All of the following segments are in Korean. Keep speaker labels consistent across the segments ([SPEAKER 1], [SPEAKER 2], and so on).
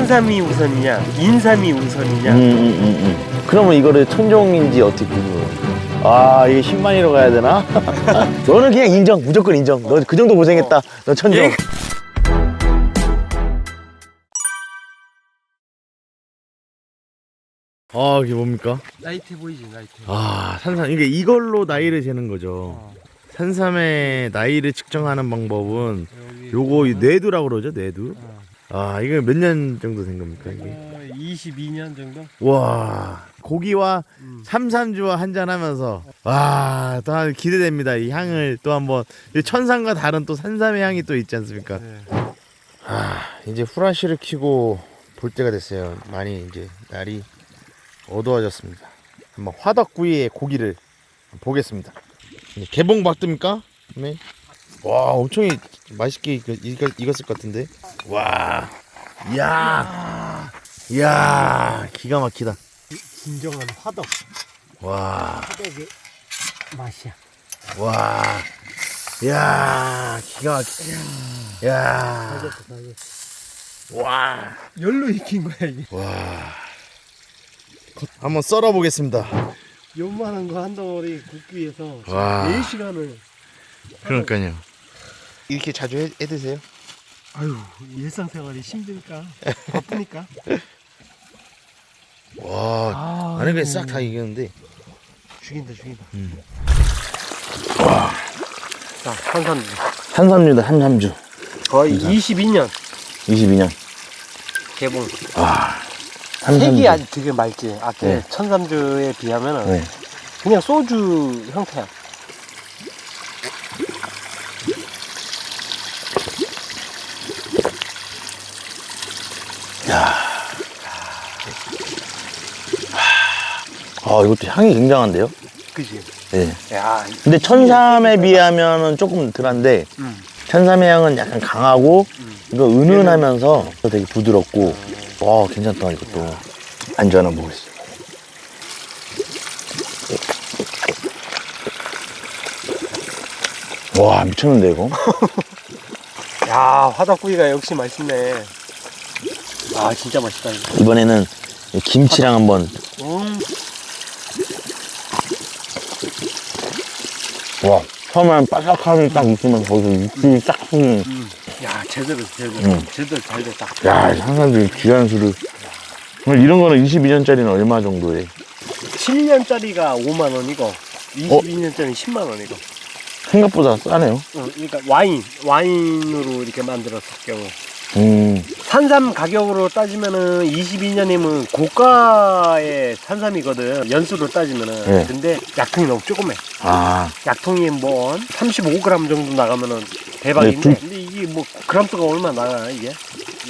[SPEAKER 1] 산삼이 우선이냐, 인삼이 우선이냐.
[SPEAKER 2] 음, 음, 음, 음. 그러면 이거를 천종인지 어떻게 구분? 아, 이게 10만이로 가야 되나? 너는 그냥 인정, 무조건 인정. 너 그 정도 고생했다. 너 천종.
[SPEAKER 1] 예.
[SPEAKER 2] 아, 이게 뭡니까?
[SPEAKER 1] 나이트 보이지, 나이트.
[SPEAKER 2] 아, 산삼. 이게 이걸로 나이를 재는 거죠.
[SPEAKER 1] 어.
[SPEAKER 2] 산삼의 나이를 측정하는 방법은
[SPEAKER 1] 여기
[SPEAKER 2] 요거 이 뇌두라고 그러죠, 뇌두.
[SPEAKER 1] 어.
[SPEAKER 2] 아, 이거 몇 년 정도 된 겁니까, 이게?
[SPEAKER 1] 어, 22년 정도?
[SPEAKER 2] 와, 고기와
[SPEAKER 1] 음.
[SPEAKER 2] 삼산주와 한잔 하면서, 와, 또 한- 기대됩니다. 이 향을 또 한번, 이 천상과 다른 또 산삼의 향이 또 있지 않습니까?
[SPEAKER 1] 네.
[SPEAKER 2] 아, 이제 후라시를 켜고 볼 때가 됐어요. 많이 이제 날이 어두워졌습니다. 한번 화덕구이의 고기를 보겠습니다. 이제 개봉 박듭니까? 네. 와, 엄청 이- 맛있게 익, 익, 익었을 것 같은데. 와, 이야, 이야, 기가 막히다.
[SPEAKER 1] 진정한 화덕.
[SPEAKER 2] 와,
[SPEAKER 1] 화덕의 맛이야.
[SPEAKER 2] 와, 이야, 기가 막히다. 이야, 와.
[SPEAKER 1] 열로 익힌 거야, 이게.
[SPEAKER 2] 와. 한번 썰어 보겠습니다.
[SPEAKER 1] 요만한 거 한 덩어리 굽기 위해서
[SPEAKER 2] 와.
[SPEAKER 1] 4 시간을.
[SPEAKER 2] 그러니까요. 이렇게 자주 해, 해 드세요?
[SPEAKER 1] 아유, 일상생활이 힘드니까. 바쁘니까.
[SPEAKER 2] 와.
[SPEAKER 1] 아,
[SPEAKER 2] 안에 그냥 싹다 익었는데.
[SPEAKER 1] 죽인다, 죽인다.
[SPEAKER 2] 음.
[SPEAKER 1] 자, 산삼주.
[SPEAKER 2] 한삼주다, 한삼주.
[SPEAKER 1] 거의 22년
[SPEAKER 2] 22년.
[SPEAKER 1] 개봉.
[SPEAKER 2] 와.
[SPEAKER 1] 색이 아주 되게 맑지. 아까
[SPEAKER 2] 네.
[SPEAKER 1] 천삼주에 비하면 은
[SPEAKER 2] 네.
[SPEAKER 1] 그냥 소주 형태야.
[SPEAKER 2] 아, 이것도 향이 굉장한데요?
[SPEAKER 1] 그지?
[SPEAKER 2] 네.
[SPEAKER 1] 야,
[SPEAKER 2] 근데 천삼에 비하면은 조금 덜한데,
[SPEAKER 1] 음.
[SPEAKER 2] 천삼의 향은 약간 강하고,
[SPEAKER 1] 음.
[SPEAKER 2] 이거 은은하면서 되게 부드럽고, 와, 괜찮다, 이것도. 안주 하나 먹겠습니다. 와, 미쳤는데, 이거?
[SPEAKER 1] 야, 화덕구이가 역시 맛있네. 아, 진짜 맛있다. 이거.
[SPEAKER 2] 이번에는 이 김치랑 한번
[SPEAKER 1] 음,
[SPEAKER 2] 와 처음엔 바삭함이 딱 있으면 거기서 육즙이 싹 흐르는
[SPEAKER 1] 음. 야, 제대로, 제대로.
[SPEAKER 2] 음.
[SPEAKER 1] 제대로 잘 됐다.
[SPEAKER 2] 야 상사들이 귀한 술을 오늘 이런 거는 22년짜리는 얼마 정도에
[SPEAKER 1] 7년짜리가 5만 원이고 22년짜리 10만 원이고.
[SPEAKER 2] 생각보다 싸네요
[SPEAKER 1] 어, 그러니까 와인, 와인으로 이렇게 만들었을 경우.
[SPEAKER 2] 음
[SPEAKER 1] 산삼 가격으로 따지면은 22년이면 고가의 산삼이거든. 연수로 따지면은.
[SPEAKER 2] 네.
[SPEAKER 1] 근데 약통이 너무 조그매.
[SPEAKER 2] 아,
[SPEAKER 1] 약통이 뭐 35g 정도 나가면은 대박인데.
[SPEAKER 2] 네, 둘-
[SPEAKER 1] 근데 이게 뭐 그람수가 얼마 나가 이게?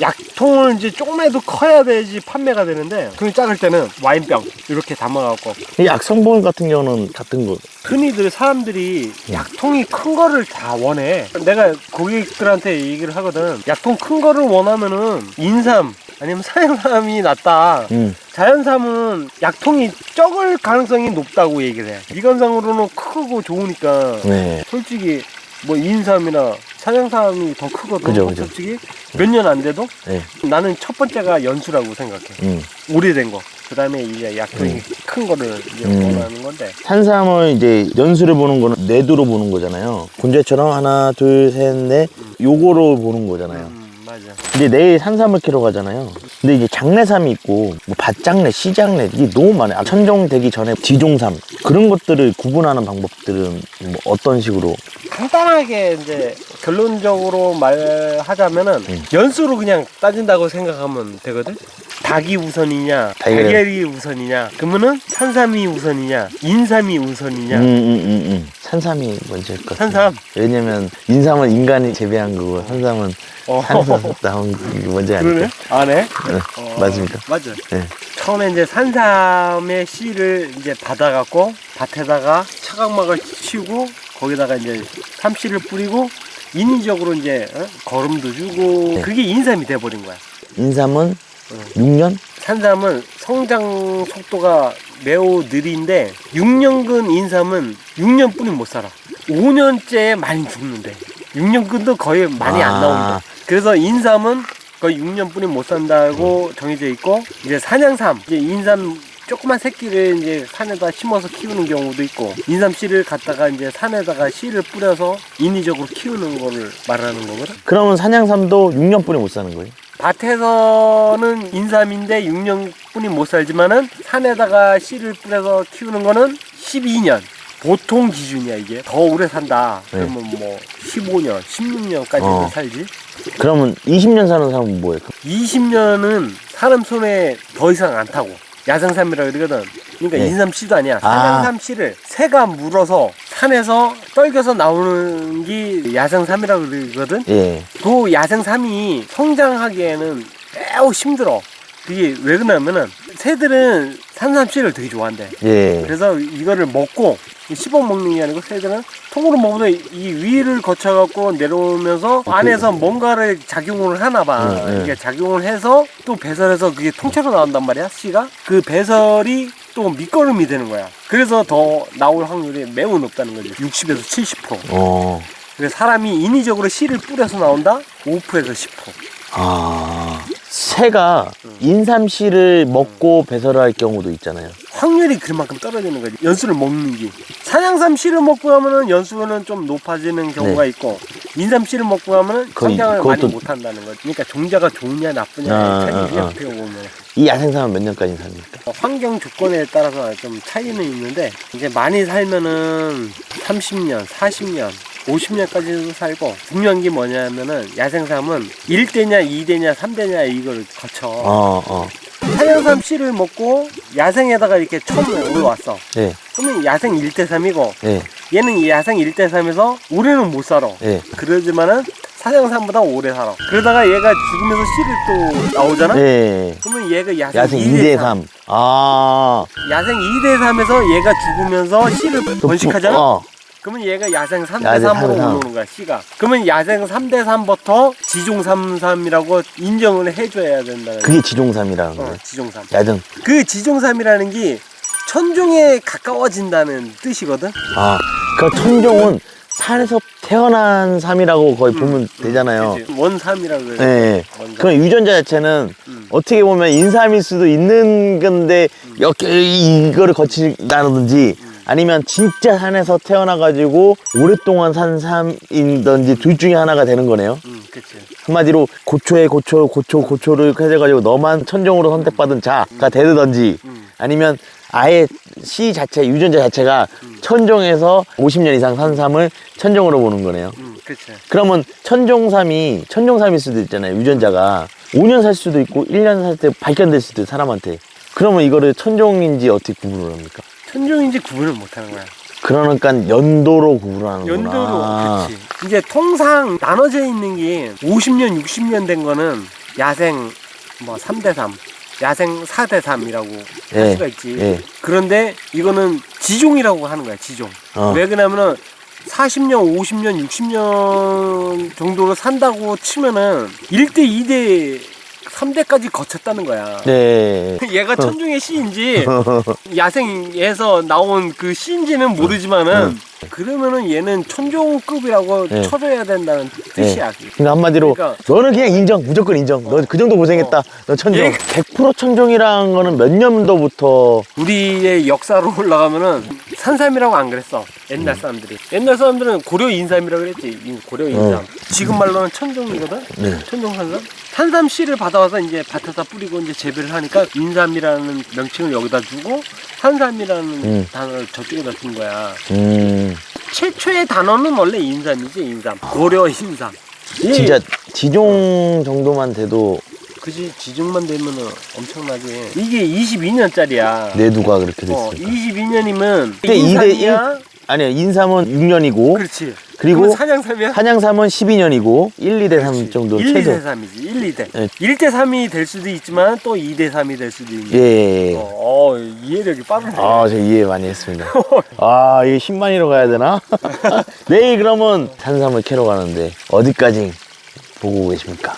[SPEAKER 1] 약통을 이제 조금해도 커야 되지 판매가 되는데 그냥 작을 때는 와인병 이렇게 담아갖고
[SPEAKER 2] 이 약성분 같은 경우는 같은 거
[SPEAKER 1] 흔히들 사람들이
[SPEAKER 2] 음.
[SPEAKER 1] 약통이 큰 거를 다 원해. 내가 고객들한테 얘기를 하거든. 약통 큰 거를 원하면은 인삼 아니면 사양삼이 낫다.
[SPEAKER 2] 음,
[SPEAKER 1] 자연삼은 약통이 적을 가능성이 높다고 얘기를 해. 미관상으로는 크고 좋으니까
[SPEAKER 2] 네
[SPEAKER 1] 솔직히 뭐 인삼이나 사냥삼이 더 크거든.
[SPEAKER 2] 그죠, 그죠.
[SPEAKER 1] 솔직히 몇 년 안 돼도
[SPEAKER 2] 네.
[SPEAKER 1] 나는 첫 번째가 연수라고 생각해.
[SPEAKER 2] 음.
[SPEAKER 1] 오래된 거. 그다음에 이제 약통이
[SPEAKER 2] 음.
[SPEAKER 1] 큰 거를 이제
[SPEAKER 2] 음.
[SPEAKER 1] 원하는 건데.
[SPEAKER 2] 산삼을 이제 연수를 보는 거는 내두로 보는 거잖아요 군제처럼 하나 둘 셋 넷 요거로 보는 거잖아요
[SPEAKER 1] 음, 맞아.
[SPEAKER 2] 이제 내일 산삼을 캐러 가잖아요. 근데 이제 장내삼이 있고 뭐 밭장내, 시장내 이게 너무 많아요. 아, 천종 되기 전에 지종삼 그런 것들을 구분하는 방법들은 뭐 어떤 식으로?
[SPEAKER 1] 간단하게 이제 결론적으로 말하자면은
[SPEAKER 2] 음.
[SPEAKER 1] 연수로 그냥 따진다고 생각하면 되거든. 닭이 우선이냐,
[SPEAKER 2] 달걀이-
[SPEAKER 1] 달걀이 우선이냐, 그러면은 산삼이 우선이냐, 인삼이 우선이냐.
[SPEAKER 2] 음, 음, 음, 음. 산삼이 먼저일 것 같아요.
[SPEAKER 1] 산삼.
[SPEAKER 2] 왜냐면 인삼은 인간이 재배한 거고 산삼은
[SPEAKER 1] 어.
[SPEAKER 2] 산에서 나온 게 먼저
[SPEAKER 1] 그러네.
[SPEAKER 2] 아닐까?
[SPEAKER 1] 안 해?
[SPEAKER 2] 네,
[SPEAKER 1] 어,
[SPEAKER 2] 맞습니까?
[SPEAKER 1] 맞아.
[SPEAKER 2] 네.
[SPEAKER 1] 처음에 이제 산삼의 씨를 이제 받아갖고 밭에다가 차각막을 치우고 거기다가 이제 삼씨를 뿌리고 인위적으로 이제 어? 거름도 주고
[SPEAKER 2] 네.
[SPEAKER 1] 그게 인삼이 돼버린 거야.
[SPEAKER 2] 인삼은
[SPEAKER 1] 어.
[SPEAKER 2] 6년?
[SPEAKER 1] 산삼은 성장 속도가 매우 느린데 6년근 인삼은 6년뿐이 못 살아. 5년째에 많이 죽는데 6년근도 거의 많이
[SPEAKER 2] 아.
[SPEAKER 1] 안 나온다. 그래서 인삼은 거의 6년뿐이 못 산다고 정해져 있고 이제 산양삼 이제 인삼 조그만 새끼를 이제 산에다 심어서 키우는 경우도 있고 인삼 씨를 갖다가 이제 산에다가 씨를 뿌려서 인위적으로 키우는 거를 말하는 거거든.
[SPEAKER 2] 그러면 산양삼도 6년뿐이 못 사는 거예요?
[SPEAKER 1] 밭에서는 인삼인데 6년뿐이 못 살지만은 산에다가 씨를 뿌려서 키우는 거는 12년. 보통 기준이야 이게 더 오래 산다
[SPEAKER 2] 네.
[SPEAKER 1] 그러면 뭐 15년 16년까지
[SPEAKER 2] 어.
[SPEAKER 1] 살지
[SPEAKER 2] 그러면 20년 사는 사람은 뭐예요?
[SPEAKER 1] 20년은 사람 손에 더 이상 안 타고 야생삼이라 그러거든. 그러니까
[SPEAKER 2] 네.
[SPEAKER 1] 인삼 씨도 아니야.
[SPEAKER 2] 아.
[SPEAKER 1] 산양삼 씨를 새가 물어서 산에서 떨겨서 나오는 게 야생삼이라 그러거든.
[SPEAKER 2] 예.
[SPEAKER 1] 그 야생삼이 성장하기에는 매우 힘들어. 그게 왜 그러냐면은 새들은 산삼 씨를 되게 좋아한대.
[SPEAKER 2] 예.
[SPEAKER 1] 그래서 이거를 먹고 씹어 먹는 게 아니고 새들은 통으로 먹으면 이 위를 거쳐갖고 내려오면서 안에서 뭔가를 작용을 하나 봐.
[SPEAKER 2] 응, 응.
[SPEAKER 1] 이게 작용을 해서 또 배설해서 그게 통째로 나온단 말이야, 씨가. 그 배설이 또 밑거름이 되는 거야. 그래서 더 나올 확률이 매우 높다는 거지. 60에서 70%.
[SPEAKER 2] 어.
[SPEAKER 1] 그래서 사람이 인위적으로 씨를 뿌려서 나온다? 5%에서 10%.
[SPEAKER 2] 아. 새가 인삼씨를 먹고 배설을 할 경우도 있잖아요.
[SPEAKER 1] 확률이 그만큼 떨어지는 거지. 연수를 먹는 게. 산양삼 씨를 먹고 하면은 연수는 좀 높아지는 경우가 있고, 인삼 씨를 먹고 하면은
[SPEAKER 2] 네. 거의
[SPEAKER 1] 성장을 많이
[SPEAKER 2] 그것도-
[SPEAKER 1] 못 한다는 거지. 그러니까 종자가 좋으냐 나쁘냐의
[SPEAKER 2] 아,
[SPEAKER 1] 차이지,
[SPEAKER 2] 아, 아.
[SPEAKER 1] 어떻게 보면.
[SPEAKER 2] 이 야생삼은 몇 년까지 삽니까?
[SPEAKER 1] 어, 환경 조건에 따라서 좀 차이는 있는데, 이제 많이 살면은 30년, 40년, 50년까지도 살고, 중요한 게 뭐냐면은 야생삼은 1대냐, 2대냐, 3대냐 이걸 거쳐.
[SPEAKER 2] 어, 어.
[SPEAKER 1] 산양삼 씨를 먹고 야생에다가 이렇게 처음 올라왔어.
[SPEAKER 2] 예,
[SPEAKER 1] 그러면 야생 1대 3이고
[SPEAKER 2] 예,
[SPEAKER 1] 얘는 야생 1대3에서 올해는 못 살아.
[SPEAKER 2] 예.
[SPEAKER 1] 그러지만은 사냥삼보다 오래 살아. 그러다가 얘가 죽으면서 씨를 또 나오잖아?
[SPEAKER 2] 예.
[SPEAKER 1] 그러면 얘가 야생,
[SPEAKER 2] 야생
[SPEAKER 1] 2대3.
[SPEAKER 2] 2대3. 아.
[SPEAKER 1] 야생 2대 3에서 얘가 죽으면서 씨를
[SPEAKER 2] 또
[SPEAKER 1] 번식하잖아?
[SPEAKER 2] 부- 어.
[SPEAKER 1] 그러면 얘가 야생
[SPEAKER 2] 야생
[SPEAKER 1] 3대3으로
[SPEAKER 2] 삼, 삼.
[SPEAKER 1] 올라오는 거야, 씨가. 그러면 야생 3대 3부터 지종삼삼이라고 인정을 해줘야 된다는
[SPEAKER 2] 그게 지종삼이라는
[SPEAKER 1] 어,
[SPEAKER 2] 거예요.
[SPEAKER 1] 지종삼.
[SPEAKER 2] 야생.
[SPEAKER 1] 그 지종삼이라는 게 천종에 가까워진다는 뜻이거든?
[SPEAKER 2] 아. 그 천종은 산에서 태어난 삼이라고 거의 보면 되잖아요.
[SPEAKER 1] 그치? 원삼이라고 그래.
[SPEAKER 2] 예. 예.
[SPEAKER 1] 원삼.
[SPEAKER 2] 그럼 유전자 자체는
[SPEAKER 1] 음.
[SPEAKER 2] 어떻게 보면 인삼일 수도 있는 건데 여기 이거를 거친다든지 아니면 진짜 산에서 태어나가지고 오랫동안 산 삼이든지 둘 중에 하나가 되는 거네요.
[SPEAKER 1] 음, 그치.
[SPEAKER 2] 한마디로 고초에 고초 고초 고초를 해가지고 너만 천종으로 선택받은 자가 되든지
[SPEAKER 1] 음.
[SPEAKER 2] 아니면 아예 씨 자체 유전자 자체가 천종에서 50년 이상 산 삼을 천종으로 보는 거네요.
[SPEAKER 1] 음, 그치.
[SPEAKER 2] 그러면 천종삼이 천종삼일 수도 있잖아요. 유전자가 5년 살 수도 있고 1년 살 때 발견될 수도 있고 사람한테. 그러면 이거를 천종인지 어떻게 구분을 합니까?
[SPEAKER 1] 천종인지 구분을 못하는 거야.
[SPEAKER 2] 그러니까 연도로 구분을 하는구나.
[SPEAKER 1] 연도로, 그치. 이제 통상 나눠져 있는 게 50년, 60년 된 거는 야생 뭐 3대 3, 야생 4대 3이라고 할
[SPEAKER 2] 예,
[SPEAKER 1] 수가 있지.
[SPEAKER 2] 예.
[SPEAKER 1] 그런데 이거는 지종이라고 하는 거야, 지종.
[SPEAKER 2] 어.
[SPEAKER 1] 왜 그러냐면은 40년, 50년, 60년 정도로 산다고 치면은 1대, 2대, 3대까지 거쳤다는 거야.
[SPEAKER 2] 네.
[SPEAKER 1] 얘가 천중의 씨인지 야생에서 나온 그 씨인지는 모르지만은 그러면은 얘는 천종급이라고
[SPEAKER 2] 네.
[SPEAKER 1] 쳐줘야 된다는 뜻이야.
[SPEAKER 2] 그러니까 한마디로
[SPEAKER 1] 그러니까-
[SPEAKER 2] 너는 그냥 인정, 무조건 인정. 너 그 정도 고생했다. 너 천종.
[SPEAKER 1] 얘-
[SPEAKER 2] 100% 천종이라는 거는 몇 년도부터
[SPEAKER 1] 우리의 역사로 올라가면은 산삼이라고 안 그랬어. 옛날 사람들이. 옛날 사람들은 고려 인삼이라고 그랬지. 인- 고려 인삼.
[SPEAKER 2] 어.
[SPEAKER 1] 지금 말로는 천종이거든.
[SPEAKER 2] 네.
[SPEAKER 1] 천종 산삼. 산삼 씨를 받아와서 이제 밭에다 뿌리고 이제 재배를 하니까 인삼이라는 명칭을 여기다 주고 산삼이라는
[SPEAKER 2] 음.
[SPEAKER 1] 단어를 저쪽에다 준 거야.
[SPEAKER 2] 음,
[SPEAKER 1] 최초의 단어는 원래 인삼이지 인삼. 고려 인삼. 이-
[SPEAKER 2] 진짜 지종 정도만 돼도
[SPEAKER 1] 그지? 지중만 되면은 엄청나지. 이게 22년짜리야.
[SPEAKER 2] 내두가 그렇게
[SPEAKER 1] 어,
[SPEAKER 2] 됐으니까.
[SPEAKER 1] 22년이면
[SPEAKER 2] 근데 이대
[SPEAKER 1] 인삼이야?
[SPEAKER 2] 아니야, 인삼은 6년이고
[SPEAKER 1] 그렇지
[SPEAKER 2] 그리고
[SPEAKER 1] 사냥삼이야
[SPEAKER 2] 한양삼은 12이년이고 1, 2대 3 정도
[SPEAKER 1] 1,
[SPEAKER 2] 최소.
[SPEAKER 1] 2대 3이지 1, 2대
[SPEAKER 2] 예.
[SPEAKER 1] 1대 3이 될 수도 있지만 또 2대 3이 될 수도 있는
[SPEAKER 2] 예, 예. 예.
[SPEAKER 1] 어, 어, 이해력이 빠르네
[SPEAKER 2] 아, 저 이해 많이 했습니다. 아, 이게 10만이로 가야 되나? 내일 그러면 산삼을 캐러 가는데 어디까지 보고 계십니까?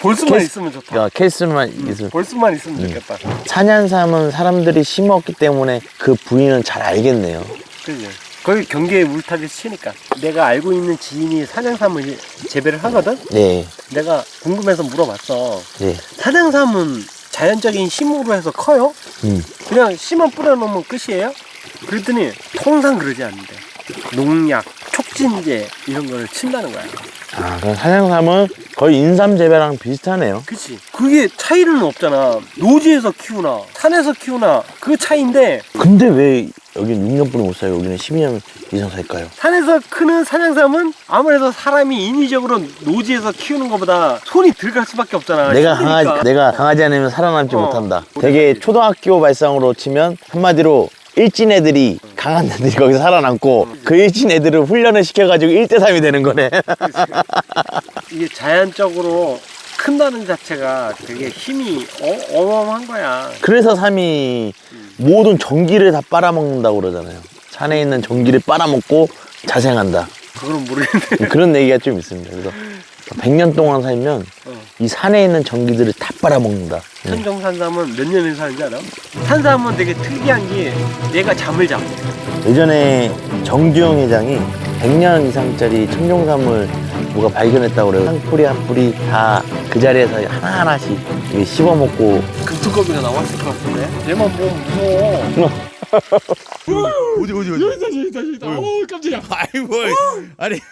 [SPEAKER 1] 볼 수만
[SPEAKER 2] 캐스-
[SPEAKER 1] 있으면 좋다
[SPEAKER 2] 야, 케이스만 있으면
[SPEAKER 1] 볼 수만 있으면
[SPEAKER 2] 음.
[SPEAKER 1] 좋겠다
[SPEAKER 2] 산양삼은 사람들이 심었기 때문에 그 부위는 잘 알겠네요.
[SPEAKER 1] 그지 거기 경계에 물타기 치니까 내가 알고 있는 지인이 산양삼을 재배를 하거든.
[SPEAKER 3] 네,
[SPEAKER 1] 내가 궁금해서 물어봤어.
[SPEAKER 3] 네.
[SPEAKER 1] 산양삼은 자연적인 힘으로 해서 커요?
[SPEAKER 3] 음.
[SPEAKER 1] 그냥 씨만 뿌려놓으면 끝이에요? 그랬더니 통상 그러지 않는데 농약, 촉진제 이런 거를 친다는 거야.
[SPEAKER 2] 아, 그럼 사냥삼은 거의 인삼 재배랑 비슷하네요.
[SPEAKER 1] 그치? 그게 차이는 없잖아. 노지에서 키우나 산에서 키우나 그 차이인데
[SPEAKER 2] 근데 왜 여긴 6년 뿌리 못 사요? 여기는 12년 이상 살까요?
[SPEAKER 1] 산에서 크는 산양삼은 아무래도 사람이 인위적으로 노지에서 키우는 것보다 손이 덜갈 수밖에 없잖아.
[SPEAKER 2] 내가
[SPEAKER 1] 힘드니까.
[SPEAKER 2] 강아지, 내가 강아지 아니면 살아남지
[SPEAKER 1] 어.
[SPEAKER 2] 못한다. 되게 초등학교 발상으로 치면 한마디로 일진 애들이 강한 애들이 거기서 살아남고 그 일진 애들을 훈련을 시켜가지고 1대3이 되는 거네.
[SPEAKER 1] 이게 자연적으로 큰다는 자체가 되게 힘이 어, 어마어마한 거야.
[SPEAKER 2] 그래서 삼이 모든 전기를 다 빨아먹는다고 그러잖아요. 산에 있는 전기를 빨아먹고 자생한다.
[SPEAKER 1] 그건 모르겠는데.
[SPEAKER 2] 그런 얘기가 좀 있습니다. 그래서 100년 동안 살면
[SPEAKER 1] 어.
[SPEAKER 2] 이 산에 있는 전기들을 다 빨아먹는다. 네.
[SPEAKER 1] 천정산삼은 몇 년을 사는지 알아? 산삼은 되게 특이한 게 얘가 잠을 자.
[SPEAKER 2] 예전에 정주영 회장이 100년 이상짜리 천종삼을 누가 발견했다고 그래요. 한 뿌리 한 뿌리 다 그 자리에서 하나하나씩 씹어먹고
[SPEAKER 1] 금투거비가 나왔을 것 같은데? 얘만 보면 무서워.
[SPEAKER 3] 어디 어디 어디? 여기다 여기다 여기다. 어 깜짝이야. 아이고 아니